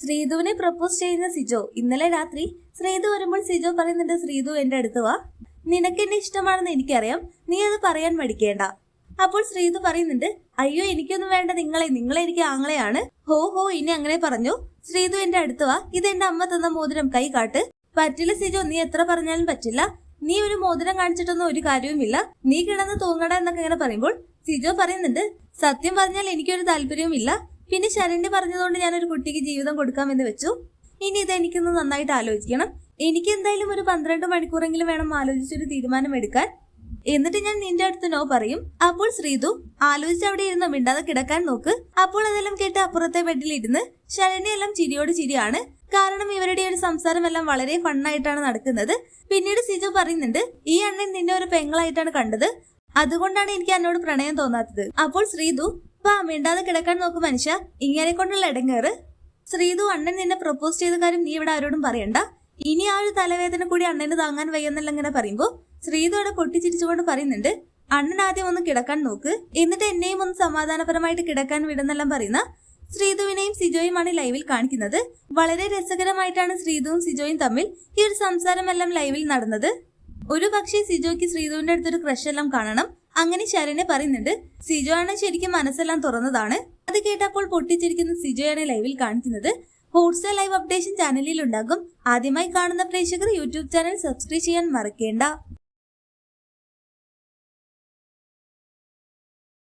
ശ്രീധുവിനെ propose ചെയ്യുന്ന സിജോ. ഇന്നലെ രാത്രി ശ്രീധു വരുമ്പോൾ സിജോ പറയുന്നുണ്ട് ശ്രീധു എന്റെ അടുത്ത് വാ. നിനക്ക് എന്നെ ഇഷ്ടമാണെന്ന് എനിക്കറിയാം. നീ അത് പറയാൻ മടിക്കേണ്ട. അപ്പോൾ ശ്രീധു പറയുന്നുണ്ട് അയ്യോ എനിക്കൊന്നും വേണ്ട. നിങ്ങളെ നിങ്ങളെ എനിക്ക് ആങ്ങളെയാണ്. ഹോ ഹോ ഇനി അങ്ങനെ പറഞ്ഞു. ശ്രീധു എന്റെ അടുത്ത് വാ. ഇത് എന്റെ അമ്മ തന്ന മോതിരം കൈ കാട്ട്. പറ്റില്ല സിജോ നീ എത്ര പറഞ്ഞാലും പറ്റില്ല. നീ ഒരു മോതിരം കാണിച്ചിട്ടൊന്നും ഒരു കാര്യവുമില്ല. നീ കിടന്ന് തൂങ്ങട എന്നൊക്കെ ഇങ്ങനെ പറയുമ്പോൾ സിജോ പറയുന്നുണ്ട് സത്യം പറഞ്ഞാൽ എനിക്കൊരു താല്പര്യവുമില്ല. പിന്നെ ശരണ്യ പറഞ്ഞതുകൊണ്ട് ഞാൻ ഒരു കുട്ടിക്ക് ജീവിതം കൊടുക്കാമെന്ന് വെച്ചു. ഇനി ഇത് എനിക്കൊന്ന് നന്നായിട്ട് ആലോചിക്കണം. എനിക്ക് എന്തായാലും ഒരു പന്ത്രണ്ട് മണിക്കൂറെങ്കിലും വേണം ആലോചിച്ചൊരു തീരുമാനം എടുക്കാൻ എന്നിട്ട് ഞാൻ നിന്റെ അടുത്ത് നോ പറയും. അപ്പോൾ ശ്രീതു ആലോചിച്ച് അവിടെ ഇരുന്ന് മിണ്ടാതെ കിടക്കാൻ നോക്ക്. അപ്പോൾ അതെല്ലാം കേട്ട് അപ്പുറത്തെ ബെഡിൽ ഇരുന്ന് ശരണ്യെല്ലാം ചിരിയോട് ചിരിയാണ്. കാരണം ഇവരുടെ ഒരു സംസാരമെല്ലാം വളരെ ഫണ്ണായിട്ടാണ് നടക്കുന്നത്. പിന്നീട് സിജു പറയുന്നുണ്ട് ഈ അണ്ണൻ നിന്നെ ഒരു പെങ്ങളായിട്ടാണ് കണ്ടത്. അതുകൊണ്ടാണ് എനിക്ക് എന്നോട് പ്രണയം തോന്നാത്തത്. അപ്പോൾ ശ്രീതു വാ മിണ്ടാതെ കിടക്കാൻ നോക്ക് മനുഷ്യ. ഇങ്ങനെ കൊണ്ടുള്ള ഇടങ്ങേറ് ശ്രീതു അണ്ണൻ നിന്നെ പ്രപ്പോസ് ചെയ്ത കാര്യം നീ ഇവിടെ ആരോടും പറയണ്ട. ഇനി ആ ഒരു തലവേദന കൂടി അണ്ണന് താങ്ങാൻ വയ്യെന്നല്ല ഇങ്ങനെ പറയുമ്പോ ശ്രീതു അവിടെ പൊട്ടിച്ചിരിച്ചുകൊണ്ട് പറയുന്നുണ്ട്. അണ്ണൻ ആദ്യം ഒന്ന് കിടക്കാൻ നോക്ക്. എന്നിട്ട് എന്നെയും ഒന്ന് സമാധാനപരമായിട്ട് കിടക്കാൻ വിടുന്നെല്ലാം പറയുന്ന ശ്രീതുവിനെയും സിജോയുമാണ് ലൈവിൽ കാണിക്കുന്നത്. വളരെ രസകരമായിട്ടാണ് ശ്രീതുവും സിജോയും തമ്മിൽ ഈ ഒരു സംസാരമെല്ലാം ലൈവിൽ നടന്നത്. ഒരു പക്ഷേ സിജോയ്ക്ക് ശ്രീതുവിന്റെ അടുത്തൊരു ക്രഷ് എല്ലാം കാണണം. അങ്ങനെ ശരണ്യ പറയുന്നുണ്ട് സിജോ ആണ് ശരിക്കും മനസ്സെല്ലാം തുറന്നതാണ്. അത് കേട്ടപ്പോൾ പൊട്ടിച്ചിരിക്കുന്ന സിജോയാണ് ലൈവിൽ കാണിക്കുന്നത്. ഹോട്ട്സ്റ്റാർ ലൈവ് അപ്ഡേഷൻ ചാനലിൽ ഉണ്ടാകും. ആദ്യമായി കാണുന്ന പ്രേക്ഷകർ യൂട്യൂബ് ചാനൽ സബ്സ്ക്രൈബ് ചെയ്യാൻ മറക്കേണ്ട.